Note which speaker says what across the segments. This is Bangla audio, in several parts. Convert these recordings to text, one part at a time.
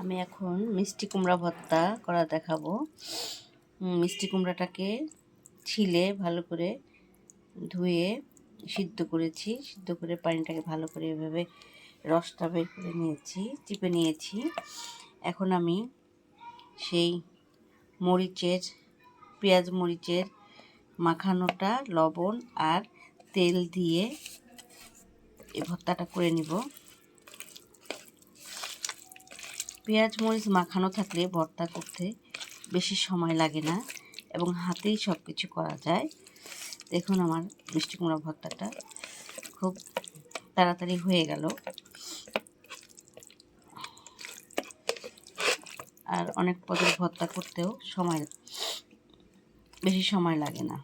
Speaker 1: আমি এখন মিষ্টি কুমড়া ভর্তা করা দেখাবো। মিষ্টি কুমড়াটাকে ছিলে ভালো করে ধুয়ে সিদ্ধ করেছি। সিদ্ধ করে পানিটাকে ভালো করে এভাবে রসটা বের করে নিয়েছি, চিপে নিয়েছি। এখন আমি সেই মরিচের, পেঁয়াজ মরিচের মাখানোটা, লবণ আর তেল দিয়ে এই ভর্তাটা করে নিব। পেঁয়াজ মরিচ মাখানো থাকলে ভর্তা করতে বেশি সময় লাগে না এবং হাতেই সব কিছু করা যায়। দেখুন আমার মিষ্টি কুমড়া ভর্তাটা খুব তাড়াতাড়ি হয়ে গেল। আর অনেক পদের ভর্তা করতেও সময়, বেশি সময় লাগে না।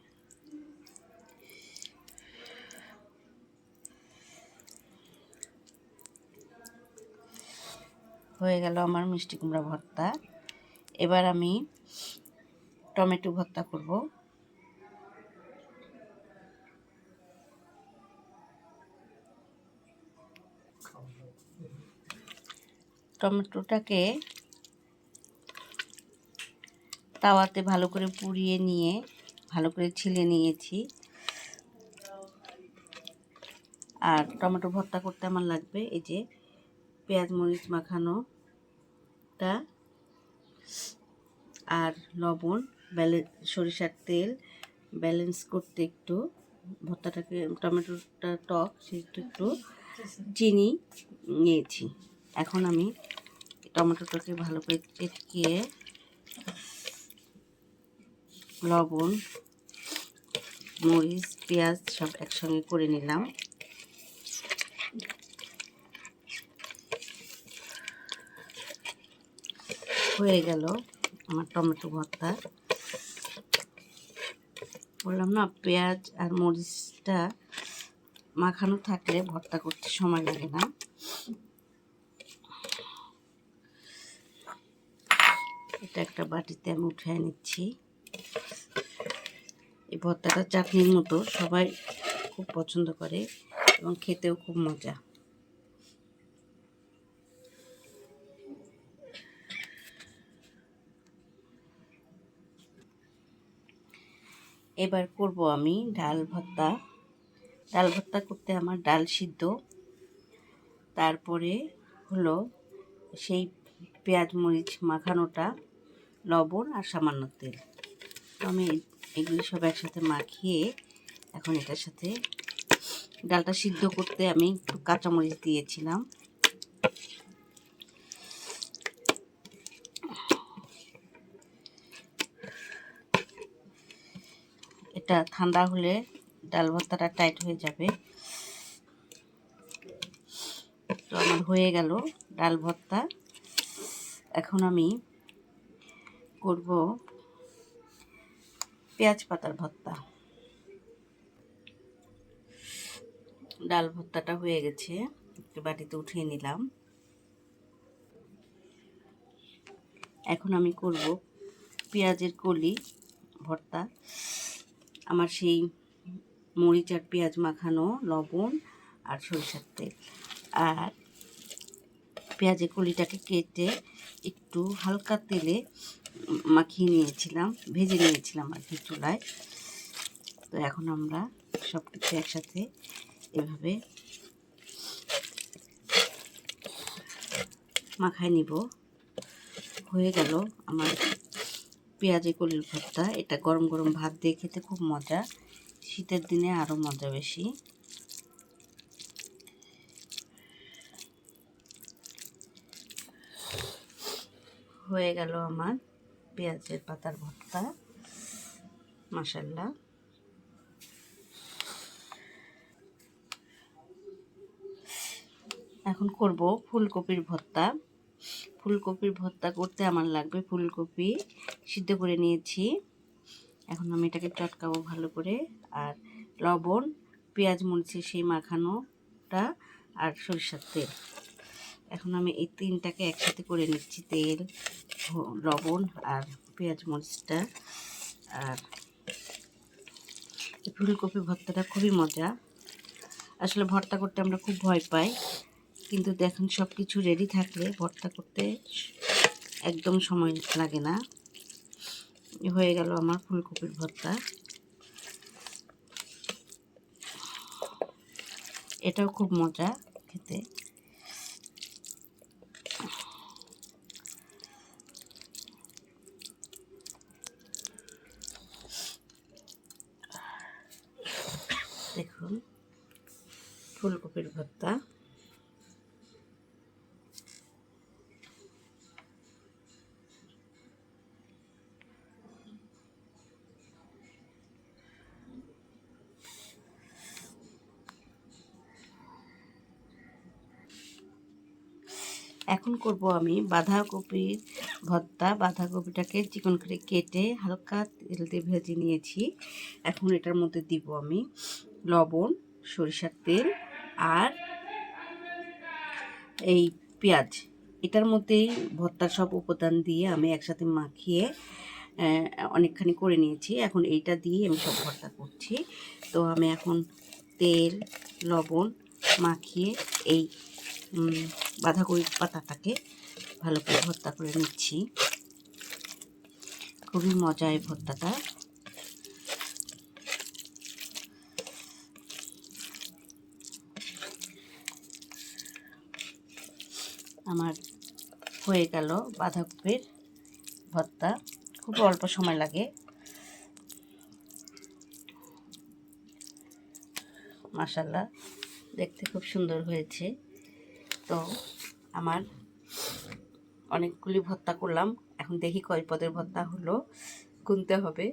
Speaker 1: হয়ে গেল আমার মিষ্টি কুমড়া ভর্তা। এবার আমি টমেটো ভর্তা করব। টমেটোটাকে তাওয়াতে ভালো করে পুড়িয়ে নিয়ে, ভালো করে ছিলে নিয়েছি। আর টমেটো ভর্তা করতে আমার লাগবে এই যে পেঁয়াজ মরিচ মাখানোটা আর লবণ ব্যালে সরিষার তেল, ব্যালেন্স করতে একটু, ভর্তাটাকে, টমেটোটা টক সেটা একটু চিনি নিয়েছি। এখন আমি টমেটোটাকে ভালো করে চেটকিয়ে লবণ, মরিচ, পেঁয়াজ সব একসঙ্গে করে নিলাম। হয়ে গেল আমার টমেটো ভর্তা। বললাম, না, পেঁয়াজ আর মরিচটা মাখানো থাকলে ভর্তা করতে সময় লাগে না। এটা একটা বাটিতে আমি উঠিয়ে নিচ্ছি। এই ভর্তাটা চাটনির মতো সবাই খুব পছন্দ করে এবং খেতেও খুব মজা। এবার করব আমি ডাল ভর্তা। ডাল ভর্তা করতে আমার ডাল সিদ্ধ। তারপরে হলো সেই পেঁয়াজ মরিচ মাখানোটা, লবণ আর সামান্য তেল। আমি এগুলি সব একসাথে মাখিয়ে এখন এটার সাথে ডালটা সিদ্ধ করতে আমি একটু কাঁচামরিচ দিয়েছিলাম। এটা ঠান্ডা হলে ডাল ভর্তাটা টাইট হয়ে যাবে। তো আমার হয়ে গেল ডাল ভর্তা। এখন আমি করব পেঁয়াজ পাতার ভর্তা। ডাল ভর্তাটা হয়ে গেছে বাটিতে উঠিয়ে নিলাম। এখন আমি করব পেঁয়াজের কলি ভর্তা। আমার সেই মরিচ আর পেঁয়াজ মাখানো, লবণ আর সরিষার তেল। আর পেঁয়াজের কলিটাকে কেটে একটু হালকা তেলে মাখিয়ে নিয়েছিলাম, ভেজে নিয়েছিলাম আর কি চুলায়। তো এখন আমরা সব কিছু একসাথে এভাবে মাখায় নিব। হয়ে গেল আমার পেঁয়াজে কলির ভর্তা, এটা গরম গরম ভাত দিয়ে খেতে খুব মজা। শীতের দিনে আরও মজা বেশি। হয়ে গেল আমার পেঁয়াজের পাতার ভর্তা। মাসাল্লাহ এখন করব ফুলকপির ভর্তা। ফুলকপির ভর্তা করতে আমার লাগবে ফুলকপি। সিদ্ধ করে নিয়েছি। এখন আমি এটাকে চটকাবো ভালো করে। আর লবণ, পেঁয়াজ মরিচের সেই মাখানোটা আর সরিষার তেল। এখন আমি এই তিনটাকে একসাথে করে নিচ্ছি, তেল লবণ আর পেঁয়াজ মরিচটা। আর ফুলকপি ভর্তাটা খুবই মজা। আসলে ভর্তা করতে আমরা খুব ভয় পাই। কিন্তু দেখুন সব কিছু রেডি থাকলে ভর্তা করতে একদম সময় লাগে না। হয়ে গেল আমার ফুলকপির ভর্তা। এটাও খুব মজা খেতে। দেখুন, ফুলকপির ভর্তা। এখন করব আমি বাঁধাকপির ভর্তা। বাঁধাকপিটাকে চিকন করে কেটে হালকা তেল দিয়ে ভেজে নিয়েছি। এখন এটার মধ্যে দিব আমি লবণ, সরিষার তেল আর এই পেঁয়াজ। এটার মধ্যেই ভর্তার সব উপাদান দিয়ে আমি একসাথে মাখিয়ে অনেকখানি করে নিয়েছি। এখন এইটা দিয়ে আমি সব ভর্তা করছি। তো আমি এখন তেল, লবণ মাখিয়ে এই বাঁধাকপির পাতাটাকে ভালো করে ভর্তা করে নিচ্ছি। খুবই মজা এই ভর্তাটা। আমার হয়ে গেল বাঁধাকপির ভর্তা। খুব অল্প সময় লাগে। মাসাল্লাহ দেখতে খুব সুন্দর হয়েছে। তো আমার অনেকগুলি ভর্তা করলাম। এখন দেখি কয় পদের ভর্তা হলো। গুনতে হবে।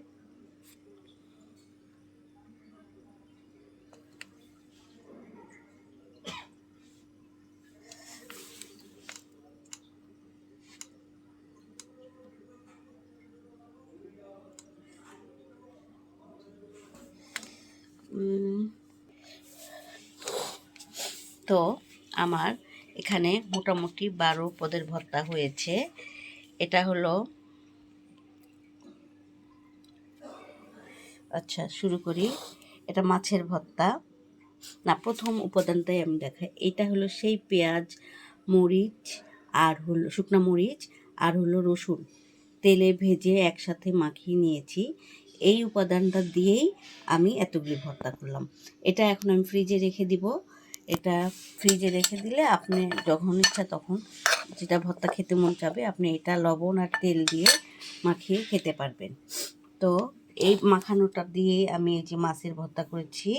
Speaker 1: তো আমার এখানে মোটামুটি বারো পদের ভর্তা হয়েছে। এটা হলো আচ্ছা শুরু করি। এটা মাছের ভর্তা না, প্রথম উপাদানটাই আমি দেখাই। এটা হলো সেই পেঁয়াজ, মরিচ আর হলো শুকনা মরিচ আর হলো রসুন। তেলে ভেজে একসাথে মাখিয়ে নিয়েছি। এই উপাদানটা দিয়েই আমি এতগুলি ভর্তা করলাম। এটা এখন আমি ফ্রিজে রেখে দিব। এটা ফ্রিজে রেখে দিলে আপনি যখন ইচ্ছা তখন যেটা ভর্তা খেতে মন চাবে, আপনি এটা লবণ আর তেল দিয়ে মাখিয়ে খেতে পারবেন। তো এই মাখানোটা দিয়ে আমি এই যে মাছের ভর্তা করেছি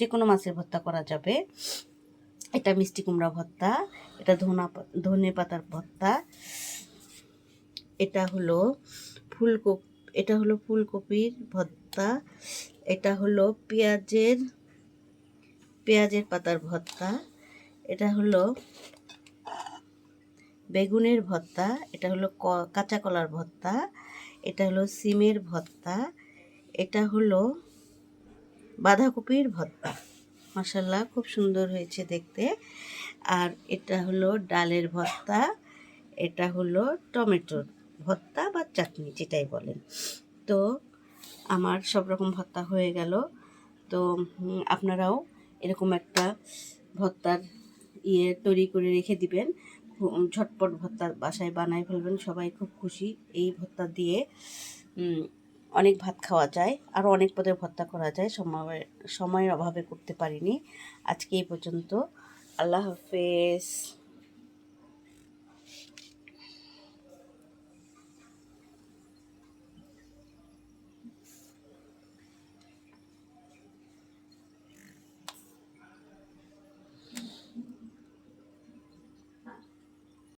Speaker 1: যে কোনো মাছের ভর্তা করা যাবে। এটা মিষ্টি কুমড়া ভর্তা, এটা ধনা ধনে পাতার ভর্তা, এটা হলো ফুলকপি, এটা হলো ফুলকপির ভর্তা, এটা হলো পেঁয়াজের পেঁয়াজের পাতার ভর্তা। এটা হলো বেগুনের ভর্তা, এটা হলো কাঁচা কলার ভর্তা, এটা হলো সিমের ভর্তা, এটা হলো বাঁধাকপির ভর্তা। মশাল্লা খুব সুন্দর হয়েছে দেখতে। আর এটা হলো ডালের ভর্তা, এটা হলো টমেটোর ভর্তা বা চাটনি যেটাই বলেন। তো আমার সব রকম ভর্তা হয়ে গেল। তো আপনারাও এরকম একটা ভর্তার ইয়ে তৈরি করে রেখে দিবেন। ঝটপট ভর্তা বাসায় বানায় ফেলবেন। সবাই খুব খুশি এই ভর্তা দিয়ে। অনেক ভাত খাওয়া যায়। আরও অনেক পদের ভর্তা করা যায়। সময়, সময়ের অভাবে করতে পারিনি। আজকে এই পর্যন্ত। আল্লাহ হাফেজ।